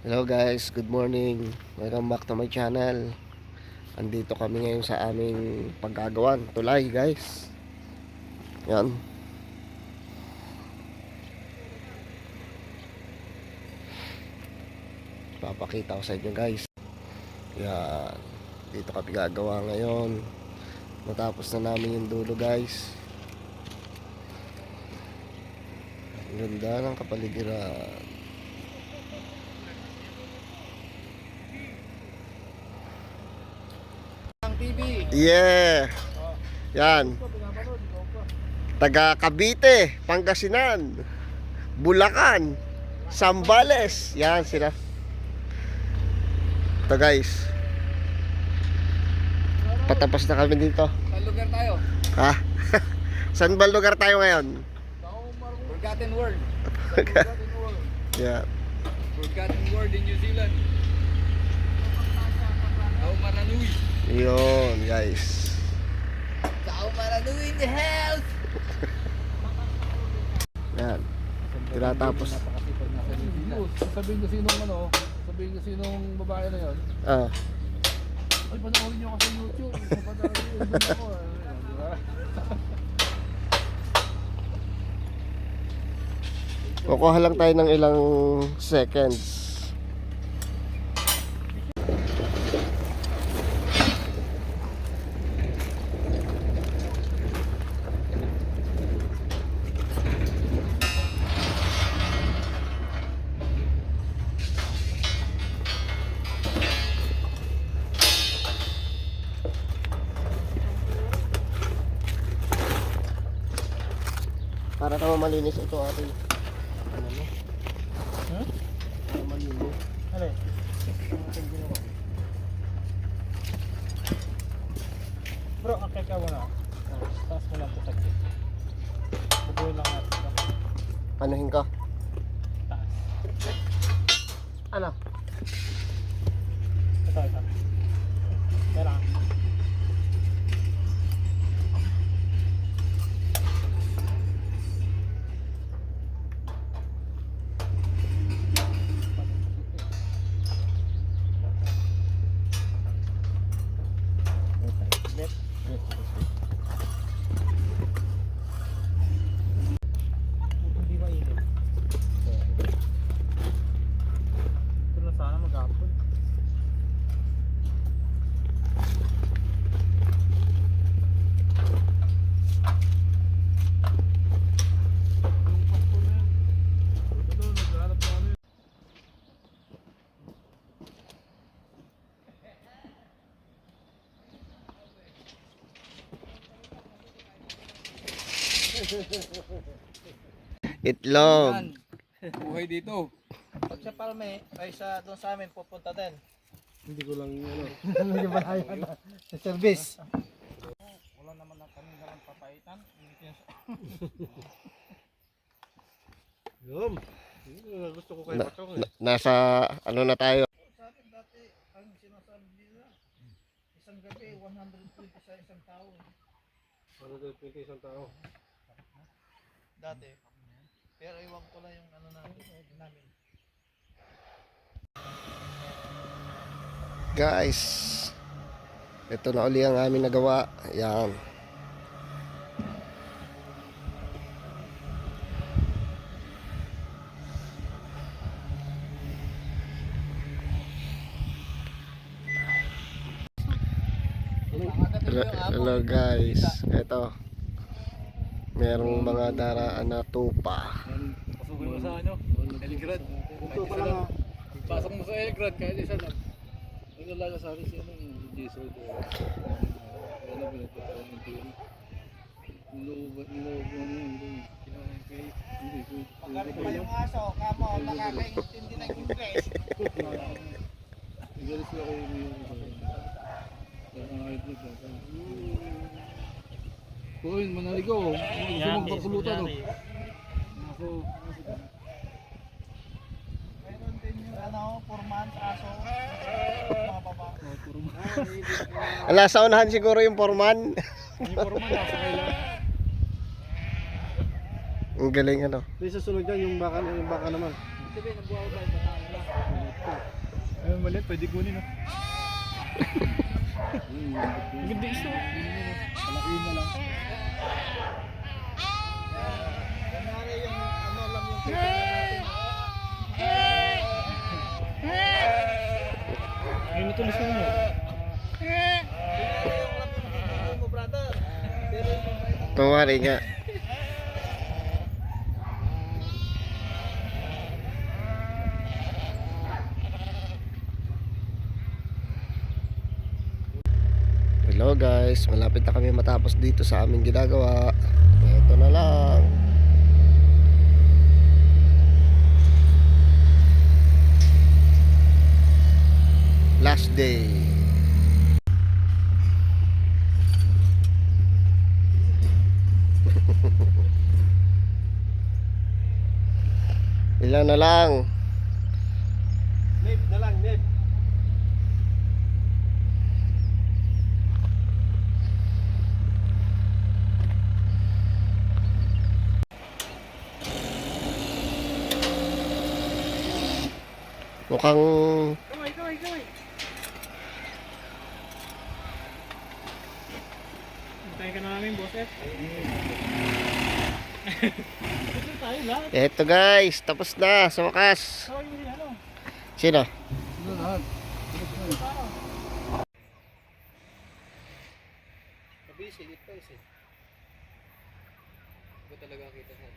Hello guys, good morning. Welcome back to my channel. Andito kami ngayon sa aming paggagawan. Tulay guys. Yan. Papakita ko sa inyo guys. Yan. Dito kami gagawa ngayon. Matapos na namin yung dulo guys. Ang ganda ng kapaligiran. Ang TV. Yeah. Yan. Taga Cavite, Pangasinan, Bulacan, Sambales. Yan sila. Ito guys. Patapos na kami dito. Saan lugar tayo? Ha? Saan ba lugar tayo ngayon? Forgotten World. Forgotten World. Yeah. Forgotten World in New Zealand. Tao Maranui. Yun guys. Tao Maranui in the house. Yan. Tinatapos. Sabihin ko sinong ano, sabihin ko sinong babae na yon. Ah. Ay, panoorin nyo ako sa YouTube. Panoorin ako. Di ba? Kukuha lang tayo ng ilang seconds. Para naman malinis ito ating ano mo? Huh? Para malinis. Ano eh? Bro, akay ka. Oh, Taas mo lang ito sa gate. Bubuhin lang natin. Anuhin ka? Taas. Ano? Hindi mainit. Ito na sana mag-apple. Itlog. Buhay dito. Pag sa Palme, ay sa doon sa amin pupunta din. Hindi ko lang ano. Hindi ba na sa service? Wala naman na kami naman papaitan. Yum. Gusto ko Na, na- nasa ano na tayo? Sa atin dati, ang sinasabi nila, isang gabi, 120 sa isang tao. Ano daw isang tao? Dati. Pero iwan ko lang yung ano namin. namin. Guys. Ito na uli ang aming nagawa. Yan. Hello, hello guys. Ito. Merong mga daraan na tupa. Pasukin mo sa ano? Eligrad. Kahit isa lang. Pasok mo sa Eligrad kahit isa lang. Ang nalaga sa akin si ano yung Jason. Ano pinagpapalong ng tiyo. Niloob, niloob mo ano yun. Pagkalit pa yung aso, kamo, nakakaintindi ng English. Nagalis ko ako yung yung Ang ayot Kuhin, manaligaw. Gusto magpapulutan. oh. Ako. Meron din yung ano, 4 months aso. Mga baba. Ala, sa unahan siguro yung foreman. May forma na sa kailan. Ang galing ano. Di sa sunod yan, yung baka, yung baka naman. Sabi, nagbuhaw ba yung bata nila? maliit, pwede kunin no. Ang ganda isa. Malaki na lang. Kunwari yung ano lang yung kailangan natin. Ngayon natulis ko mo. Kunwari yung lang yung hinihingi mo, brother. Pero yung mga Kumari nga. Hello guys, malapit na kami matapos dito sa aming ginagawa. Ito na lang. Last day. Ilan na lang. Nip na lang, nip. Mukhang Kamay, kamay, kamay. Hintayin ka na namin, boss eh. Ito guys, tapos na sa wakas. Sino? Eh, ito eh. Ba talaga kita sa